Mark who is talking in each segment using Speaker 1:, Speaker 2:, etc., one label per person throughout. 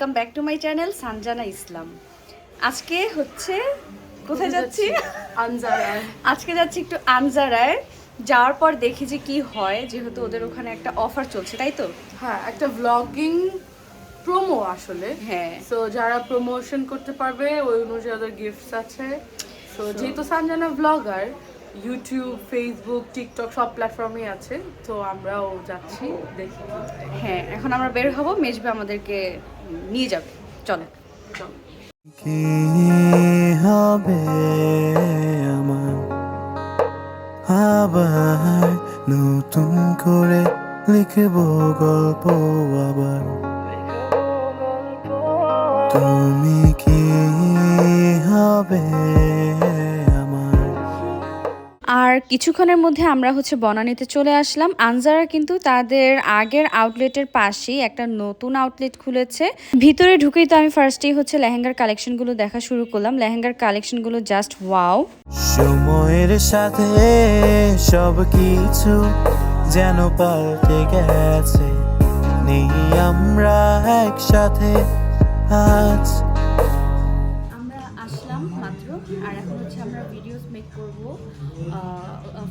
Speaker 1: Welcome back to my channel Sanjana Islam আজকে হচ্ছে কোথায় যাচ্ছি?
Speaker 2: আনজারায়।
Speaker 1: আজকে যাচ্ছি একটু আনজারায়। যাওয়ার পর দেখি যে কি হয় যেহেতু ওদের ওখানে একটা অফার চলছে তাই তো?
Speaker 2: হ্যাঁ একটা ব্লগিং প্রোমো আসলে।
Speaker 1: হ্যাঁ।
Speaker 2: তো যারা প্রমোশন করতে পারবে ওই অনুযায়ী ওদের গিফটস আছে। তো যেহেতু Sanjana blogger YouTube Facebook TikTok সব প্ল্যাটফর্মে আছে। তো আমরাও যাচ্ছি দেখি
Speaker 1: হ্যাঁ। এখন আমরা বের হব মেজবে আমাদেরকে নিয়ে যাবে। চলো।
Speaker 2: চলো।
Speaker 3: কি হবে আমার আবার নতুন করে লিখব গল্প আবার। তুমি কি হবে
Speaker 1: আর কিছুক্ষণের মধ্যে আমরা হচ্ছে বনানীতে চলে আসলাম। আনজারা কিন্তু তাদের আগের আউটলেটের পাশেই একটা নতুন আউটলেট খুলেছে। ভিতরে ঢুকেই তো আমি ফার্স্টেই হচ্ছে লেহেঙ্গার কালেকশনগুলো দেখা শুরু করলাম। লেহেঙ্গার কালেকশনগুলো জাস্ট ওয়াও
Speaker 3: সময়ের সাথে সব কিছু যেন পাল্টে গেছে। নেই আমরা একসাথে আজ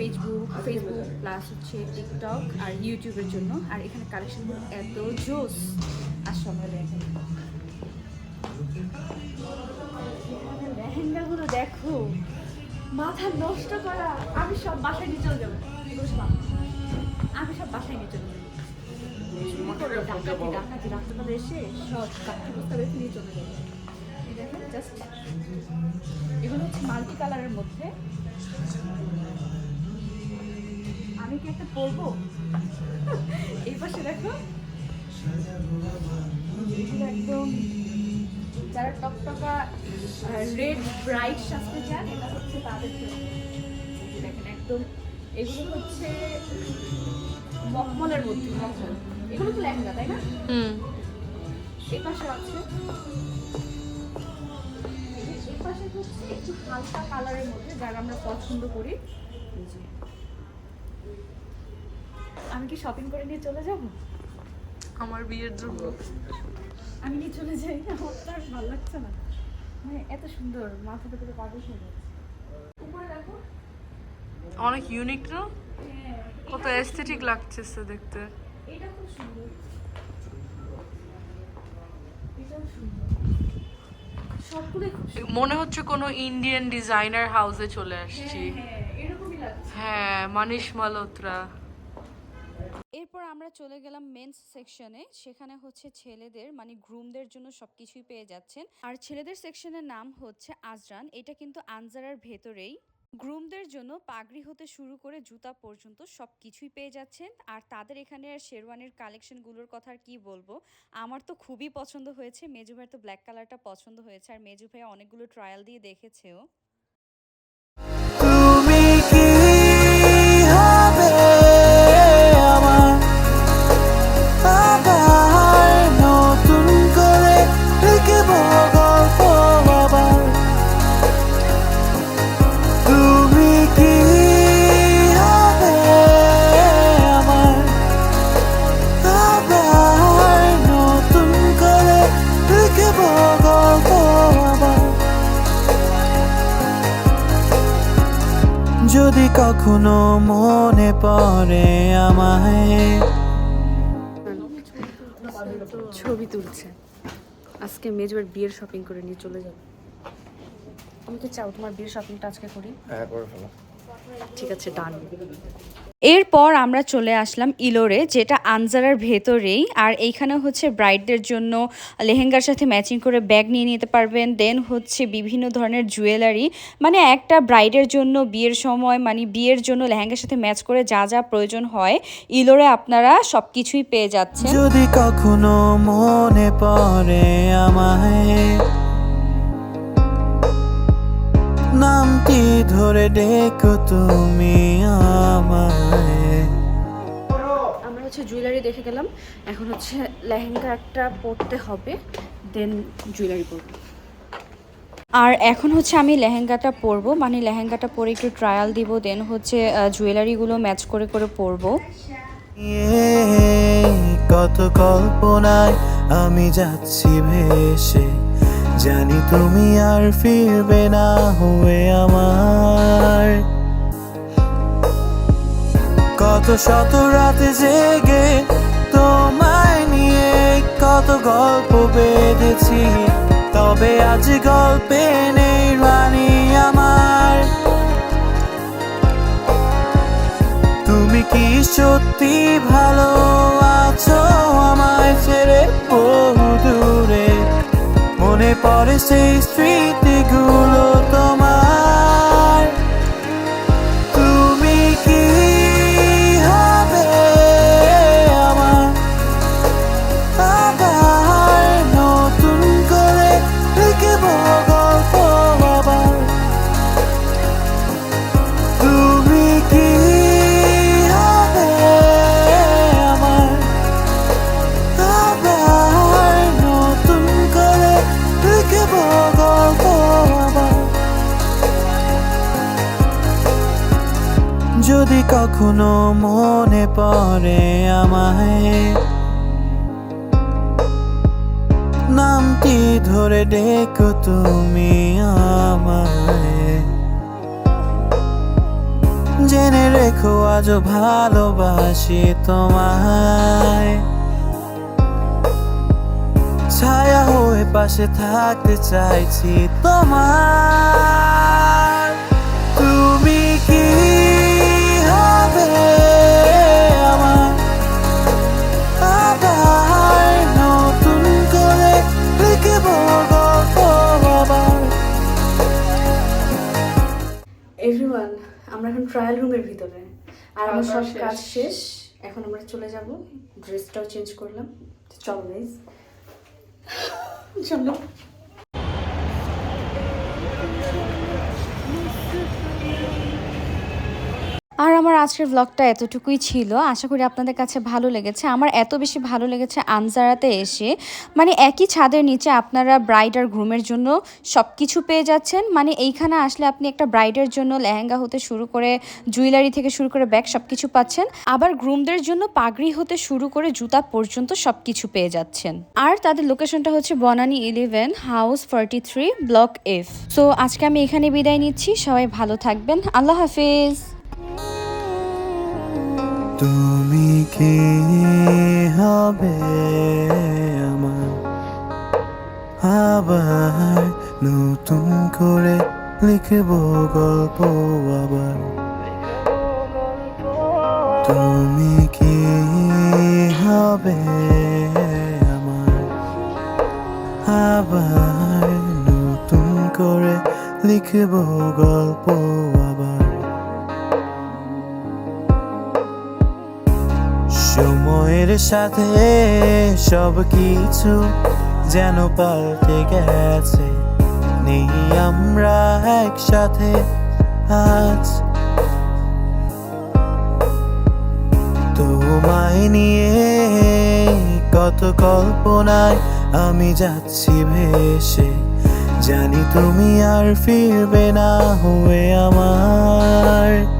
Speaker 1: ফেসবুক ফেসবুক প্লাস হচ্ছে টিকটক আর ইউটিউবের জন্য। আর এখানে কালেকশনগুলো এত জোস। আসো আমরা দেখেন লেহেঙ্গাগুলো দেখো। মাথা নষ্ট করা। আমি সব বাসায় নিয়ে চলে যাব? আমি সব বাসায় নিয়ে চলে যাব। ডাকাতি ডাকাতি রাত্রেবেলা এসে সব কাঠি বস্তা নিয়ে চলে যাব। জাস্ট এগুলো হচ্ছে মাল্টি কালারের মধ্যে। আমি কি একটা পরবো এই পাশে দেখো। একদম যারা টকটকা রেড ব্রাইট সাজতে চান এটা হচ্ছে তাদের দেখেন একদম এগুলো হচ্ছে মখমলের মধ্যে মখমল। এগুলো তো লেহেঙ্গা তাই না?
Speaker 2: হুম।
Speaker 1: এই পাশে আছে। এই পাশে হচ্ছে একটু হালকা কালারের মধ্যে যারা আমরা পছন্দ করি। আমি কি শপিং করে নিয়ে চলে যাব?
Speaker 2: আমার বিয়ের জন্য।
Speaker 1: আমি নিয়ে চলে যাই আমার তো আর ভালো লাগছে না। মানে এত সুন্দর মাথাটা পুরো পাগল হয়ে উপরে দেখো।
Speaker 2: অনেক ইউনিক না?
Speaker 1: হ্যাঁ
Speaker 2: কত এস্থেটিক লাগছে দেখতে।
Speaker 1: এটা খুব সুন্দর। এটাও সুন্দর।
Speaker 2: মনে হচ্ছে কোনো ইন্ডিয়ান ডিজাইনার হাউসে চলে আসছি।
Speaker 1: হ্যাঁ। এরকমই লাগছে
Speaker 2: হ্যাঁ মানিশ মালহোত্রা
Speaker 1: এরপর আমরা চলে গেলাম মেন্স সেকশনে সেখানে হচ্ছে ছেলেদের মানে গ্রুমদের জন্য সবকিছুই পেয়ে যাচ্ছেন। আর ছেলেদের সেকশনের নাম হচ্ছে আজরান, এটা কিন্তু আনজারার ভেতরেই। গ্রুমদের জন্য পাগড়ি হতে শুরু করে জুতা পর্যন্ত সব কিছুই পেয়ে যাচ্ছেন। আর তাদের এখানে আর শেরওয়ানির কালেকশনগুলোর কথা আর কি বলব? আমার তো খুবই পছন্দ হয়েছে। মেজু ভাইয়ের তো ব্ল্যাক কালারটা পছন্দ হয়েছে। আর মেজু ভাই অনেকগুলো ট্রায়াল দিয়ে দেখেছেও।
Speaker 3: যদি কখনো মনে পড়ে আমায়।
Speaker 1: ছবি তুলছে। আজকে মেজবার বিয়ের শপিং করে নিয়ে চলে যাব। তুমি কি চাও তোমার বিয়ের শপিংটা আজকে করি। হ্যাঁ করে ফেলো। ঠিক আছে ডান এরপর আমরা চলে আসলাম ইলোরে, যেটা আনজারার ভেতরেই। আর এইখানে হচ্ছে ব্রাইডদের জন্য লেহেঙ্গার সাথে ম্যাচিং করে ব্যাগ নিয়ে নিতে পারবেন। দেন হচ্ছে বিভিন্ন ধরনের জুয়েলারি। মানে একটা ব্রাইডের জন্য বিয়ের সময় মানে বিয়ের জন্য লেহেঙ্গার সাথে ম্যাচ করে যা যা প্রয়োজন হয়, ইলোরে আপনারা সব কিছুই পেয়ে যাচ্ছেন।
Speaker 3: যদি কখনো মনে পড়ে আমায় নামটি ধরে ডেকো তুমি আমায়।
Speaker 1: আমরা হচ্ছে জুয়েলারি দেখে গেলাম। এখন হচ্ছে লেহেঙ্গা একটা পরতে হবে দেন জুয়েলারি পরবো। আর এখন হচ্ছে আমি লেহেঙ্গাটা পরবো মানে লেহেঙ্গাটা পরে একটু ট্রায়াল দিব দেন হচ্ছে জুয়েলারিগুলো ম্যাচ করে করে পরবো।
Speaker 3: কত কল্পনায় আমি যাচ্ছি ভেসে। জানি তুমি আর ফিরবে না হয়ে আমার। কত শত রাতে জেগে তোমায় নিয়ে কত গল্প বেঁধেছি, তবে আজ গল্পে নেই রানী আমার। তুমি কি সত্যি ভালো আছো? পড়ে সেই স্মৃতিগুলো তোমার যদি কখনো মনে পড়ে আমায়, নামটি ধরে ডেকো তুমি আমায়। জেনে রেখো আজও ভালোবাসি তোমায়। ছায়া হয়ে পাশে থাকতে চাইছি তোমার
Speaker 1: এভরিওয়ান আমরা এখন ট্রায়াল রুমের ভিতরে। আর আমার সব কাজ
Speaker 2: শেষ।
Speaker 1: এখন আমরা চলে যাব। ড্রেসটাও চেঞ্জ করলাম। চল চলো গাইজ চলো। আর আমার আজকের ব্লগটা এতটুকুই ছিল। আশা করি আপনাদের কাছে ভালো লেগেছে। আমার এত বেশি ভালো লেগেছে আনজারাতে এসে। মানে একই ছাদের নিচে আপনারা ব্রাইড আর গ্রুমের জন্য সব কিছু পেয়ে যাচ্ছেন। মানে এইখানে আসলে আপনি একটা ব্রাইডের জন্য লেহেঙ্গা হতে শুরু করে জুয়েলারি থেকে শুরু করে ব্যাগ সব কিছু পাচ্ছেন। আবার গ্রুমদের জন্য পাগড়ি হতে শুরু করে জুতা পর্যন্ত সব কিছু পেয়ে যাচ্ছেন। আর তাদের লোকেশনটা হচ্ছে Banani eleven house forty three block F so আজকে আমি এখানে বিদায় নিচ্ছি। সবাই ভালো থাকবেন। আল্লাহ হাফিজ।
Speaker 3: তুমি কি হবে আমার? আবার নতুন করে লিখব গল্প আবার। তুমি কি হবে আমার? আবার নতুন করে লিখব গল্প সময়ের সাথে সব কিছু যেন পাল্টে গেছে। নেই আমরা একসাথে আজ। তোমায় নিয়ে কত কল্পনায় আমি যাচ্ছি ভেসে। জানি তুমি আর ফিরবে না হয়ে আমার।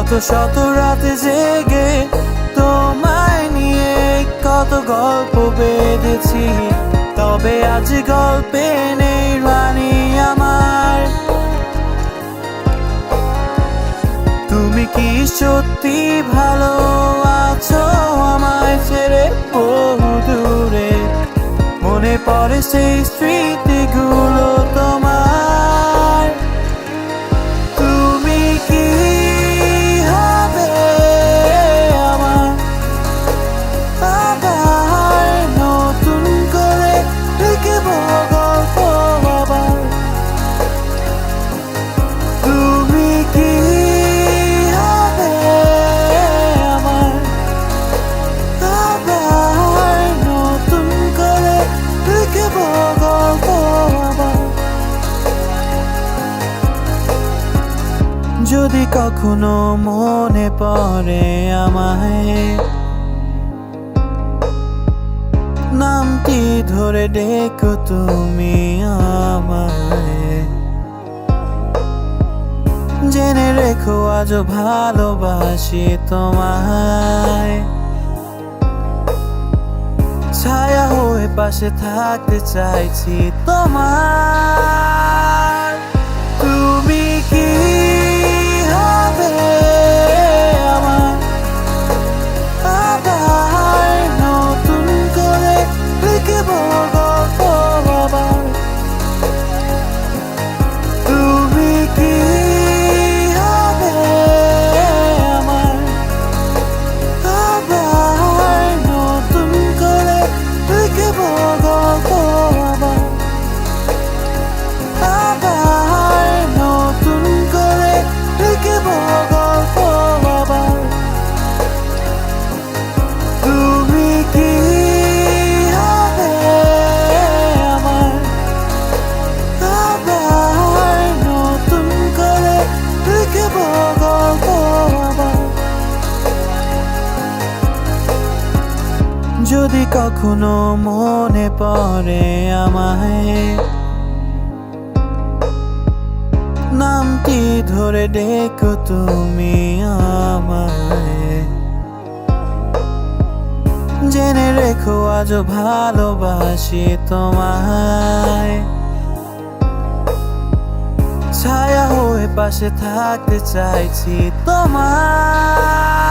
Speaker 3: কত শত রাতে জেগে তোমায় নিয়ে কত গল্প বেঁধেছি। তবে আজ গল্পে নেই রানী আমার। তুমি কি সত্যি ভালো আছো আমায় ছেড়ে বহু দূরে মনে পড়ে সেই স্মৃতিগুলো তোমার কখনো মনে পড়ে আমায়? নামটি ধরে দেখো তুমি আমায়। জেনে রেখো আজ ভালোবাসি তোমায়। ছায়া হয়ে পাশে থাকতে চাইছি তোমার তুমি কি এখনও মনে পড়ে আমায়। নামটি ধরে দেখো তুমি আমায়। জেনে রেখো আজ ভালোবাসি তোমায়। ছায়া হয়ে পাশে থাকতে চাইছি তোমায়।